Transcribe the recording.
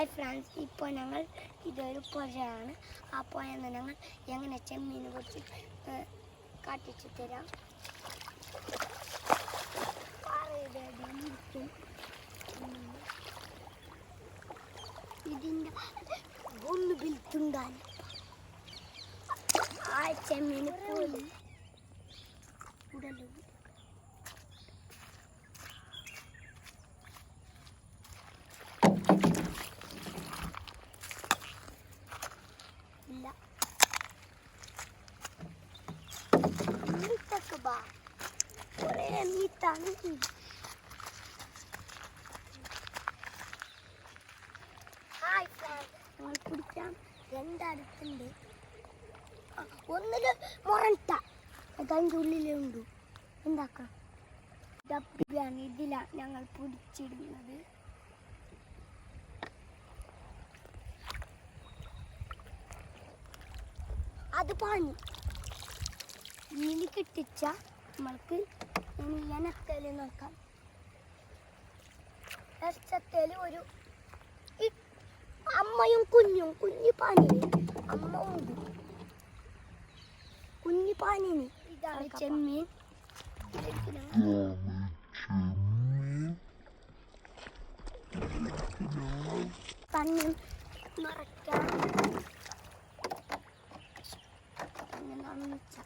Hi friends ഇപ്പോൾ ഞങ്ങൾ ഇതൊരു പുഴയാണ്. ആ പുഴ ഞങ്ങൾ എങ്ങനെ ചെമ്മീനെ കുറിച്ച് കാട്ടിച്ചു തരാം. ഇതിന്റെ ഒന്ന് വിൽത്തുണ്ടാൻ. ആ ചെമ്മീന് പോയി. ഉടലും മീത്താണ് ഹായ് ഫ്രണ്ട്സ് ഞങ്ങൾ കുടിക്കാൻ രണ്ടടുത്തുണ്ട് ഒന്നിൽ മൊറട്ട അതിന്റെ ഉള്ളിലുണ്ട്. എന്താക്കാം? ഡബ്ബിയാണ് ഇതിലാണ് ഞങ്ങൾ പിടിച്ചിടുന്നത്. അത് പാഞ്ഞു. മീന് കിട്ടിച്ച നമ്മൾക്ക് ഇനി ഇനത്തേൽ നോക്കാം. രസത്തേൽ ഒരു അമ്മയും കുഞ്ഞും കുഞ്ഞു പാനിന് അമ്മ ഉണ്ട്. കുഞ്ഞു പാനിന് ഇതാണ് ചെമ്മീൻ. തന്നെ നിറയ്ക്കാൻ തന്നെ നന്നിച്ച